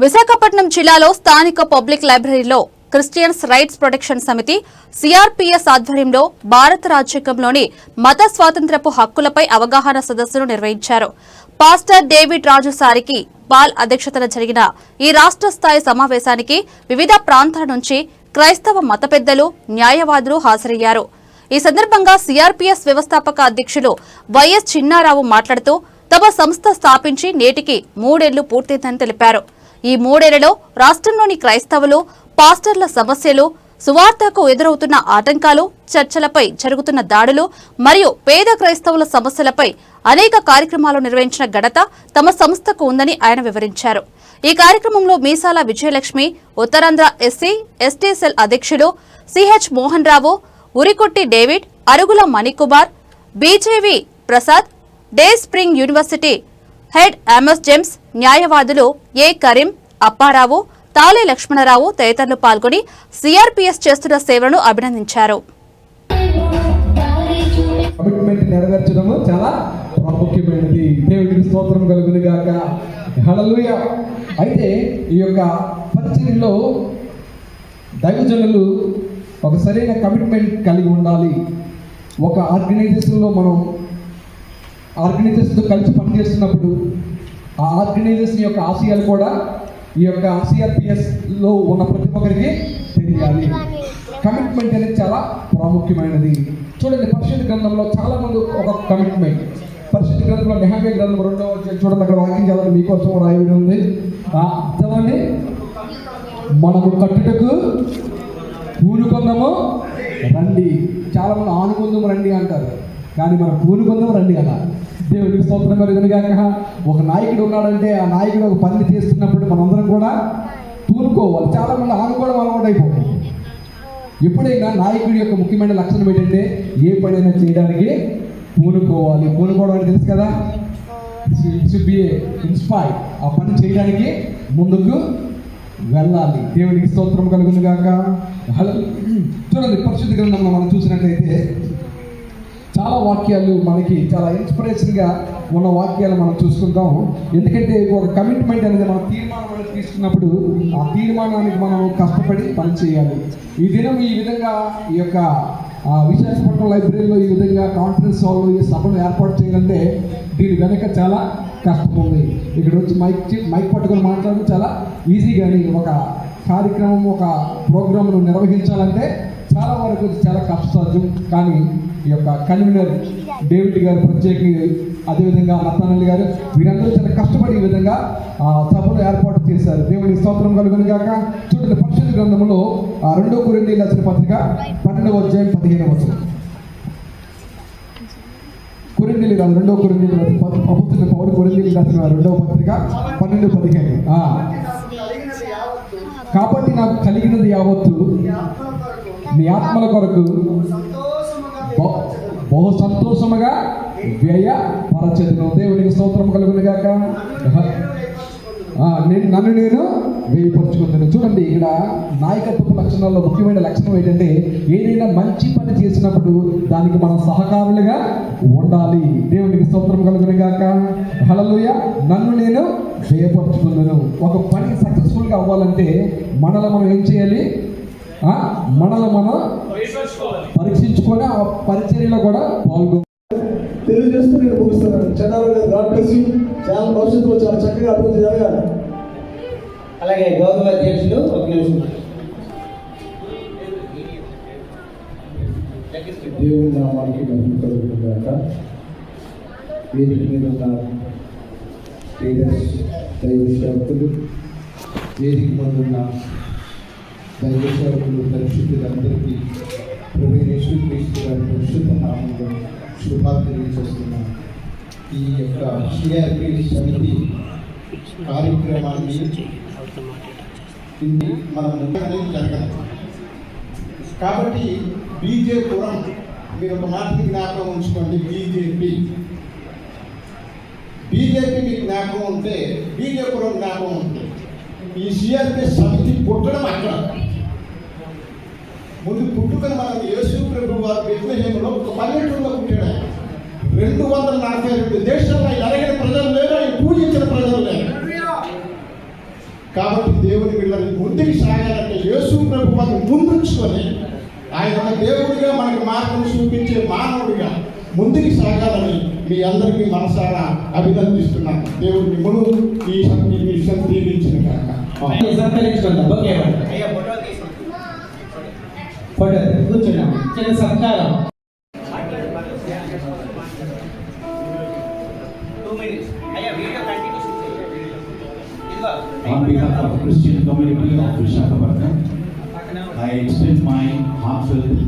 విశాఖపట్నం జిల్లాలో స్థానిక పబ్లిక్ లైబ్రరీలో క్రిస్టియన్స్ రైట్స్ ప్రొటెక్షన్ సమితి సిఆర్పీఎస్ ఆధ్వర్యంలో భారత రాజ్యాంగంలోని మత స్వాతంత్ర్యపు హక్కులపై అవగాహన సదస్సును నిర్వహించారు. పాస్టర్ డేవిడ్ రాజు సారికి పాల్ అధ్యక్షతన జరిగిన ఈ రాష్ట్ర స్థాయి సమావేశానికి వివిధ ప్రాంతాల నుంచి క్రైస్తవ మత పెద్దలు న్యాయవాదులు హాజరయ్యారు. ఈ సందర్భంగా సిఆర్పీఎస్ వ్యవస్థాపక అధ్యక్షులు వైఎస్ చిన్నారావు మాట్లాడుతూ తమ సంస్థ స్థాపించి నేటికి మూడేళ్ళు పూర్తయిందని తెలిపారు. ఈ మూడేళ్ళలో రాష్ట్రంలోని క్రైస్తవులు పాస్టర్ల సమస్యలు సువార్తకు ఎదురవుతున్న ఆటంకాలు చర్చలపై జరుగుతున్న దాడులు మరియు పేద క్రైస్తవుల సమస్యలపై అనేక కార్యక్రమాలు నిర్వహించిన ఘనత తమ సంస్థకు ఉందని ఆయన వివరించారు. ఈ కార్యక్రమంలో మీసాల విజయలక్ష్మి ఉత్తరాంధ్ర ఎస్సీ ఎస్టీఎస్ఎల్ అధ్యక్షుడు CH Mohan Rao ఉరికొట్టి David Arugula Manikumar బీజేవి Prasad Dayspring university head Amos James న్యాయవాదులు ఏ కరీం అప్పారావు తాలే లక్ష్మణరావు తదితరులు పాల్గొని సిఆర్పీఎస్ చేస్తున్న సేవలను అభినందించారు. కమిట్మెంట్ నెరవేర్చడము చాలా ప్రాముఖ్యమైనది. దేవుడికి స్తోత్రం కలుగును గాక. అయితే ఈ యొక్క దైవజనులు ఒక సరైన కమిట్మెంట్ కలిగి ఉండాలి. ఒక ఆర్గనైజేషన్లో మనం ఆర్గనైజేషన్తో కలిసి పనిచేస్తున్నప్పుడు ఆ ఆర్గనైజేషన్ యొక్క ఆశయాలు కూడా ఈ యొక్క సిఆర్పిఎస్లో ఉన్న ప్రతి ఒక్కరికి తెలియాలి. కమిట్మెంట్ అనేది చాలా ప్రాముఖ్యమైనది. చూడండి పరిశుద్ధ గ్రంథంలో చాలా మంది ఒక కమిట్మెంట్ పరిశుద్ధ గ్రంథంలో నెహమ్య గ్రంథం రెండో చూడండి అక్కడ వాకింగ్ చేయాలని మీకోసం రాయబడి ఉంది. ఆ, అర్థమని మనకు కట్టుటకు పూనుకొందము రండి. చాలా మంది ఆనుకుందాము రండి అంటారు. కానీ మనం పూనుకొందాము రండి కదా. దేవుడికి స్తోత్రం కలుగునుగాక. ఒక నాయకుడు ఉన్నాడంటే ఆ నాయకుడు ఒక పని చేస్తున్నప్పుడు మనందరం కూడా పూనుకోవాలి చాలా మంది ఆనుకోవడం అలవాటు అయిపోతుంది ఎప్పుడైనా నాయకుడి యొక్క ముఖ్యమైన లక్షణం ఏంటంటే ఏ పనైనా చేయడానికి పూనుకోవాలి. పూనుకోవడం అంటే తెలుసు కదా? బి ఇన్స్పైర్ ఆ పని చేయడానికి ముందుకు వెళ్ళాలి. దేవునికి స్తోత్రం కలుగును హలో చూడండి పరిశుద్ధ గ్రంథంలో మనం చూసినట్లయితే చాలా వాక్యాలు మనకి చాలా ఇన్స్పిరేషన్గా ఉన్న వాక్యాలు మనం చూసుకుంటాం ఎందుకంటే ఒక కమిట్మెంట్ అనేది మనం తీర్మానం అనేది తీసుకున్నప్పుడు ఆ తీర్మానానికి మనం కష్టపడి పని చేయాలి. ఈ దినం ఈ విధంగా ఈ యొక్క విశాఖపట్నం లైబ్రరీలో ఈ విధంగా కాన్ఫరెన్స్ హాల్లో ఈ సభను ఏర్పాటు చేయాలంటే దీని వెనక చాలా కష్టం ఉంది. ఇక్కడ వచ్చి మైక్ మైక్ పట్టుకొని మాట్లాడడం చాలా ఈజీ కానీ ఒక కార్యక్రమం ఒక ప్రోగ్రామ్ను నిర్వహించాలంటే చాలా వరకు చాలా కష్టసాధ్యం. కానీ ఈ యొక్క కన్వీనర్ డేవిడ్ గారు ప్రత్యేకంగా అదేవిధంగా నత్తానల్లి గారు వీరందరూ చాలా కష్టపడి ఈ విధంగా సభను ఏర్పాటు చేశారు. దేవుని స్తోత్రం కలుగును గాక. చూడండి పరిశుద్ధ గ్రంథంలో ఆ రెండో కొరింది రాసిన పత్రిక పన్నెండవ అధ్యాయం పదిహేను వచనం. కొరిందీలు కాదు రెండో కొరిందీలు రాసిన పౌరు కొరిందీలు రాసిన రెండవ పత్రిక పన్నెండు పదిహేను. కాబట్టి నాకు కలిగినది యావత్తు మీ ఆత్మల కొరకు బహు- బహు సంతోషముగా వ్యయ పరచదును దేవునికి స్తోత్రం కలుగునుగాక. నేను నన్ను నేను వేయపరుచుకుంటాను చూడండి ఇక్కడ నాయకత్వపు లక్షణాల్లో ముఖ్యమైన లక్షణం ఏంటంటే ఏదైనా మంచి పని చేసినప్పుడు దానికి మనం సహకారులుగా ఉండాలి. దేవునికి స్తోత్రం కలుగును గాక. హలలుయ నన్ను నేను వేయపరుచుకున్నాను ఒక పని సక్సెస్ఫుల్గా అవ్వాలంటే మనలో మనం ఏం చేయాలి? మనలో మనం పరీక్షించుకొని ఆ పరిచర్యలో కూడా పాల్గొ తెలియజేస్తూ నేను ముగిస్తున్నాను. చంద్రబాబు గారు గాడ్ బ్లెస్ యూ చాలా భవిష్యత్తులో చాలా చక్కగా అభివృద్ధి జరగాలి. అలాగే గౌరవ అధ్యక్షులు ఒక నిమిషం. దేవుని నామానికి మహిమ వేదిక మీద ఉన్న లీడర్స్ దైవ సేవకులు వేదిక మీద ఉన్న దైవ సేవకులు ప్రభు గారి శుభాలు తెలియజేస్తున్నాను ఈ యొక్క సిఆర్పి సమితి కార్యక్రమాన్ని మనం మన జరగదు కాబట్టి బీజేపురం మీరు ఒక మాటకి జ్ఞాపకం ఉంచుకోండి బీజేపీ. బీజేపీ మీకు జ్ఞాపకం ఉంటే బీజేపురం జ్ఞాపకం ఉంటుంది ఈ సిఆర్పి సమితి పుట్టడం అక్కడ. ముందు పుట్టుకని మనం యేసు ప్రభు వారు బెత్లహేములో ఒక పల్లెటూరు రెండు వందల నలభై రెండు దేశాల్లో అరగిన ప్రజలు లేరు ఆయన పూజించిన ప్రజలు లేరు. కాబట్టి దేవుని వీళ్ళని ముందుకు సాగాలంటే యేసు ప్రభు వారిని ముందుంచుకొని ఆయన దేవుడిగా మనకు మార్గం చూపించే మానవుడిగా ముందుకు సాగాలని మీ అందరికీ మనసారా అభినందిస్తున్నాను. దేవుడు మిమ్మల్ని ఈ ఈ విషయం దీవించిన కాక సత్కరించుకుందాం ఓకే అయ్యా. ఫోటో ఫోటో కూర్చున్నాం. చిన్న సత్కారం On behalf of Christian community of Vishakhapatnam, I extend my heartfelt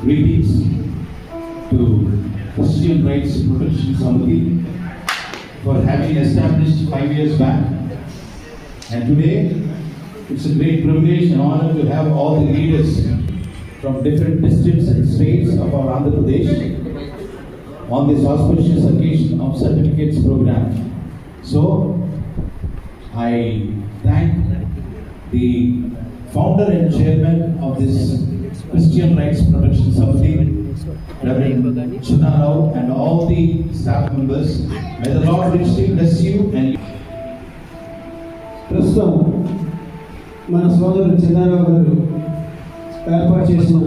greetings to Christian Rights Protection Committee for having established five years back. And today, it's a great privilege and honor to have all the leaders from different districts and states of our Andhra Pradesh on this auspicious occasion of certificates program. So, I thank the founder and chairman of this Christian Rights Protection Committee, Reverend Chuna Rao, and all the staff members. May the Lord richly bless you and ప్రస్తుతం మన సోదరుడు చంద్రరావు గారు ఏర్పాటు చేసిన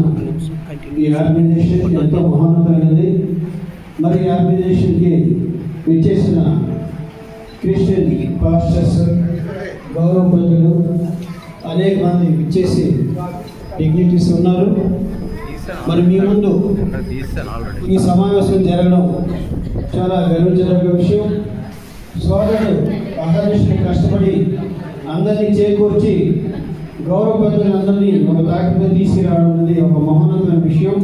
ఈ organisation ఎంతో మహోన్నతమైనది మరి ఆర్గనైజేషన్కి విచ్చేసిన క్రిస్టియన్ పాస్టర్స్ గౌరవ ప్రజలు అనేక మంది విచ్చేసి డిగ్నిటీస్ ఉన్నారు. మరి మీ ముందు ఈ సమావేశం జరగడం చాలా గర్వించదగ్గ విషయం. సోదరుడు అహర్నిశలు కష్టపడి అందరినీ చేకూర్చి గౌరవ పెద్దలందరినీ ఒక తాకి తీసుకురావడం అనేది ఒక మహోన్నతమైన విషయం.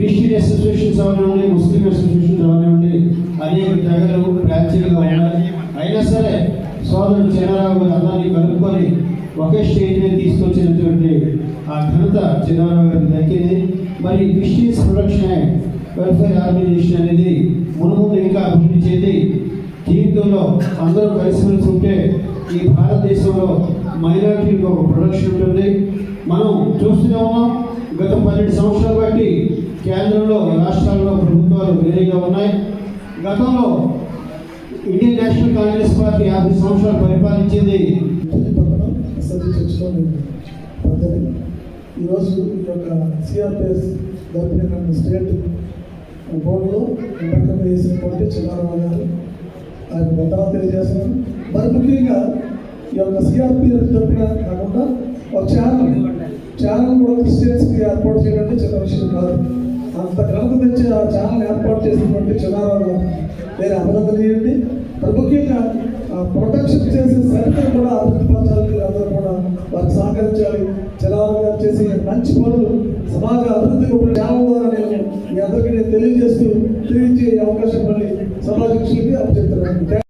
క్రిస్టియన్ అసోసియేషన్స్ అవనివ్వండి ముస్లిం అసోసియేషన్స్ అవనివ్వండి అనేక తెగలు ప్రాచీనంగా ఉన్నాయి అయినా సరే సోదరుడు చిన్నారావు గారు అందరినీ కలుపుకొని ఒకే స్టేజ్ మీద తీసుకొచ్చినటువంటి ఆ ఘనత చిన్నారావు గారి దక్కింది మరి క్రిస్టియన్స్ ప్రొడక్షన్ వెల్ఫేర్ ఆర్గనైజేషన్ అనేది మునుముందు ఇంకా అభివృద్ధి చెంది జీవితంలో అందరూ కలిసిమెలిసి ఉంటే ఈ భారతదేశంలో మైనారిటీలకు ఒక ప్రొడక్షన్ ఉంటుంది. మనం చూస్తూనే ఉన్నాం గత పన్నెండు సంవత్సరాలు బట్టి కేంద్రంలో రాష్ట్రాల్లో ప్రభుత్వాలు వేరేగా ఉన్నాయి. గతంలో ఇండియన్ నేషనల్ కాంగ్రెస్ పార్టీ యాభై సంవత్సరాలు పరిపాలించింది. ఈరోజు ఈ యొక్క సిఆర్పిఎస్ జరిపిన స్టేట్ బోర్డులో ఇంటర్కమ్ వేసినటువంటి చిన్నారావు గారు ఆయన వందనాలు తెలియజేస్తున్నారు. మరి ముఖ్యంగా ఈ యొక్క సిఆర్పిఎఫ్ తరపున కాకుండా ఒక ఛానల్ ఛానల్ కూడా క్రిస్టియన్స్కి ఏర్పాటు చేయడం చిన్న విషయం కాదు. అంత కలుపు తెచ్చి ఆ ఛానల్ ఏర్పాటు చేసినటువంటి చిన్నారాలు నేను అభినందనీయండి. ముఖ్యంగా ప్రొటెక్షన్ చేసే సరిగ్గా కూడా అభివృద్ధి అందరూ కూడా వారికి సహకరించాలి. చలాలు గారు చేసే మంచి పనులు సమాజ అభివృద్ధికి ఛానల్ ద్వారా నేను మీ అందరికీ నేను తెలియజేస్తూ తెలియజేయ అవకాశం మళ్ళీ సమాజ